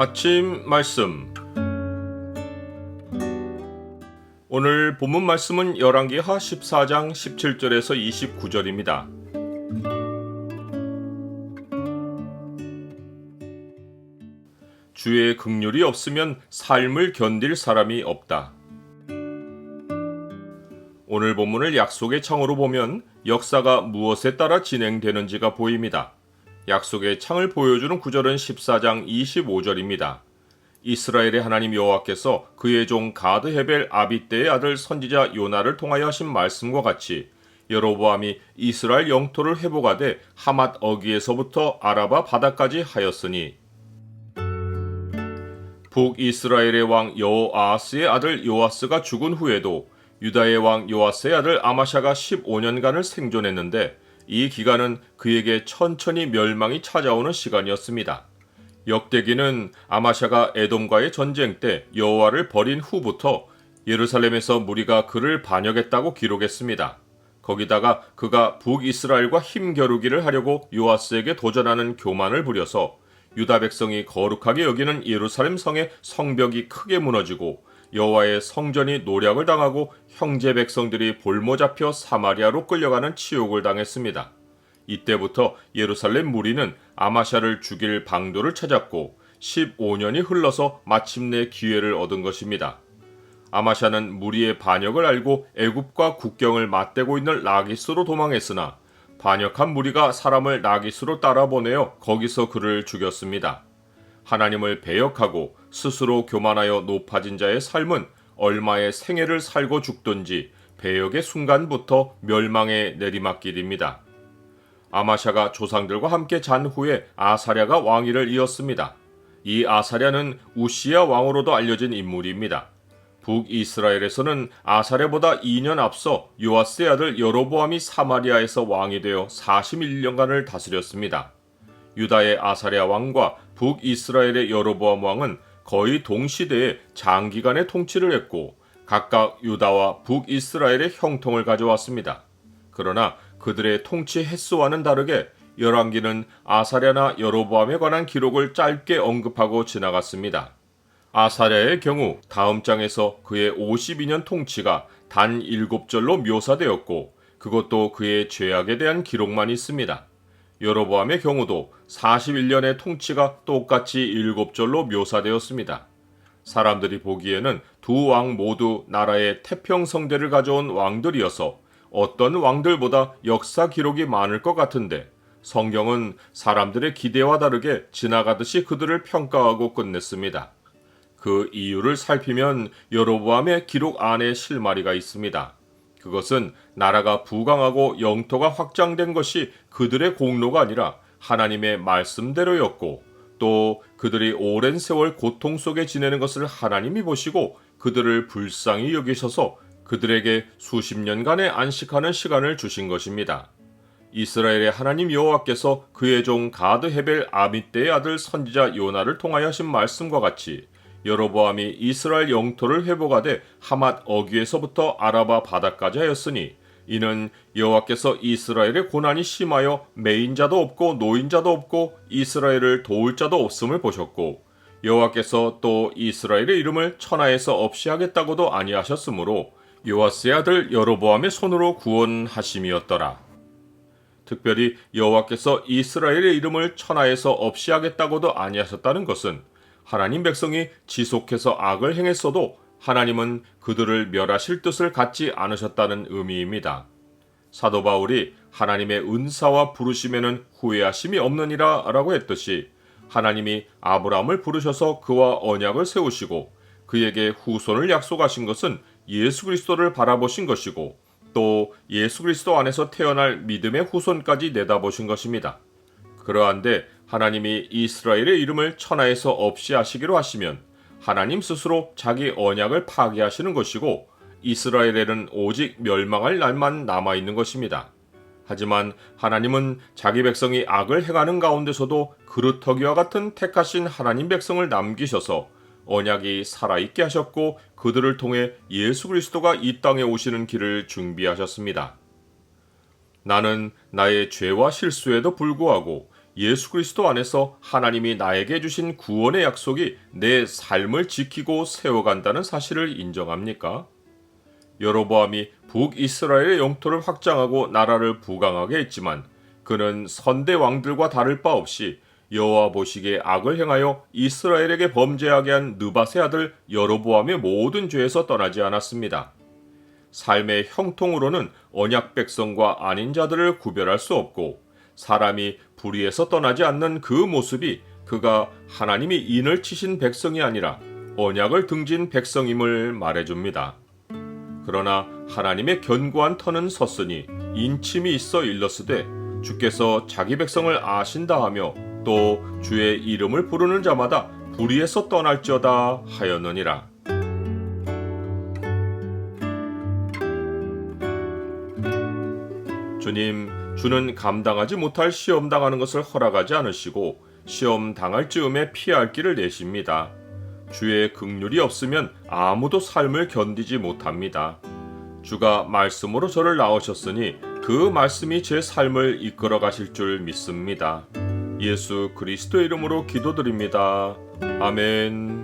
아침 말씀 오늘 본문 말씀은 열왕기하 14장 17절에서 29절입니다. 주의 극률이 없으면 삶을 견딜 사람이 없다. 오늘 본문을 약속의 창으로 보면 역사가 무엇에 따라 진행되는지가 보입니다. 약속의 창을 보여주는 구절은 14장 25절입니다. 이스라엘의 하나님 여호와께서 그의 종 가드 헤벨 아비떼의 아들 선지자 요나를 통하여 하신 말씀과 같이 여로보암이 이스라엘 영토를 회복하되 하맛 어기에서부터 아라바 바다까지 하였으니 북이스라엘의 왕 여호아하스의 아들 요아스가 죽은 후에도 유다의 왕 요아스의 아들 아마샤가 15년간을 생존했는데 이 기간은 그에게 천천히 멸망이 찾아오는 시간이었습니다. 역대기는 아마샤가 에돔과의 전쟁 때 여호와를 버린 후부터 예루살렘에서 무리가 그를 반역했다고 기록했습니다. 거기다가 그가 북이스라엘과 힘겨루기를 하려고 요아스에게 도전하는 교만을 부려서 유다 백성이 거룩하게 여기는 예루살렘 성의 성벽이 크게 무너지고 여호와의 성전이 노략을 당하고 형제 백성들이 볼모 잡혀 사마리아로 끌려가는 치욕을 당했습니다. 이때부터 예루살렘 무리는 아마샤를 죽일 방도를 찾았고 15년이 흘러서 마침내 기회를 얻은 것입니다. 아마샤는 무리의 반역을 알고 애굽과 국경을 맞대고 있는 라기스로 도망했으나 반역한 무리가 사람을 라기스로 따라 보내어 거기서 그를 죽였습니다. 하나님을 배역하고 스스로 교만하여 높아진 자의 삶은 얼마의 생애를 살고 죽든지 배역의 순간부터 멸망의 내리막길입니다. 아마샤가 조상들과 함께 잔 후에 아사랴가 왕위를 이었습니다. 이 아사랴는 우시야 왕으로도 알려진 인물입니다. 북이스라엘에서는 아사랴보다 2년 앞서 요아스의 아들 여로보암이 사마리아에서 왕이 되어 41년간을 다스렸습니다. 유다의 아사랴 왕과 북이스라엘의 여로보암 왕은 거의 동시대에 장기간의 통치를 했고 각각 유다와 북이스라엘의 형통을 가져왔습니다. 그러나 그들의 통치 횟수와는 다르게 열왕기는 아사랴나 여로보암에 관한 기록을 짧게 언급하고 지나갔습니다. 아사랴의 경우 다음 장에서 그의 52년 통치가 단 7절로 묘사되었고 그것도 그의 죄악에 대한 기록만 있습니다. 여로보암의 경우도 41년의 통치가 똑같이 7절로 묘사되었습니다. 사람들이 보기에는 두 왕 모두 나라의 태평성대를 가져온 왕들이어서 어떤 왕들보다 역사 기록이 많을 것 같은데 성경은 사람들의 기대와 다르게 지나가듯이 그들을 평가하고 끝냈습니다. 그 이유를 살피면 여로보암의 기록 안에 실마리가 있습니다. 그것은 나라가 부강하고 영토가 확장된 것이 그들의 공로가 아니라 하나님의 말씀대로였고 또 그들이 오랜 세월 고통 속에 지내는 것을 하나님이 보시고 그들을 불쌍히 여기셔서 그들에게 수십 년간의 안식하는 시간을 주신 것입니다. 이스라엘의 하나님 여호와께서 그의 종 가드 헤벨 아미떼의 아들 선지자 요나를 통하여 하신 말씀과 같이 여로보암이 이스라엘 영토를 회복하되 하맛 어귀에서부터 아라바 바다까지 하였으니 이는 여호와께서 이스라엘의 고난이 심하여 매인자도 없고 노인자도 없고 이스라엘을 도울 자도 없음을 보셨고 여호와께서 또 이스라엘의 이름을 천하에서 없이 하겠다고도 아니하셨으므로 요아스의 아들 여로보암의 손으로 구원하심이었더라. 특별히 여호와께서 이스라엘의 이름을 천하에서 없이 하겠다고도 아니하셨다는 것은 하나님 백성이 지속해서 악을 행했어도 하나님은 그들을 멸하실 뜻을 갖지 않으셨다는 의미입니다. 사도 바울이 하나님의 은사와 부르심에는 후회하심이 없느니라 라고 했듯이 하나님이 아브라함을 부르셔서 그와 언약을 세우시고 그에게 후손을 약속하신 것은 예수 그리스도를 바라보신 것이고 또 예수 그리스도 안에서 태어날 믿음의 후손까지 내다보신 것입니다. 그러한데 하나님이 이스라엘의 이름을 천하에서 없이 하시기로 하시면 하나님 스스로 자기 언약을 파괴하시는 것이고 이스라엘에는 오직 멸망할 날만 남아 있는 것입니다. 하지만 하나님은 자기 백성이 악을 행하는 가운데서도 그루터기와 같은 택하신 하나님 백성을 남기셔서 언약이 살아있게 하셨고 그들을 통해 예수 그리스도가 이 땅에 오시는 길을 준비하셨습니다. 나는 나의 죄와 실수에도 불구하고 예수 그리스도 안에서 하나님이 나에게 주신 구원의 약속이 내 삶을 지키고 세워간다는 사실을 인정합니까? 여로보암이 북이스라엘의 영토를 확장하고 나라를 부강하게 했지만 그는 선대 왕들과 다를 바 없이 여호와 보시기에 악을 행하여 이스라엘에게 범죄하게 한 느바세 아들 여로보암의 모든 죄에서 떠나지 않았습니다. 삶의 형통으로는 언약 백성과 아닌 자들을 구별할 수 없고 사람이 불의에서 떠나지 않는 그 모습이 그가 하나님이 인을 치신 백성이 아니라 언약을 등진 백성임을 말해줍니다. 그러나 하나님의 견고한 터는 섰으니 인침이 있어 일렀으되 주께서 자기 백성을 아신다 하며 또 주의 이름을 부르는 자마다 불의에서 떠날지어다 하였느니라. 주님, 주는 감당하지 못할 시험 당하는 것을 허락하지 않으시고 시험 당할 즈음에 피할 길을 내십니다. 주의 극률이 없으면 아무도 삶을 견디지 못합니다. 주가 말씀으로 저를 낳으셨으니 그 말씀이 제 삶을 이끌어 가실 줄 믿습니다. 예수 그리스도 이름으로 기도드립니다. 아멘.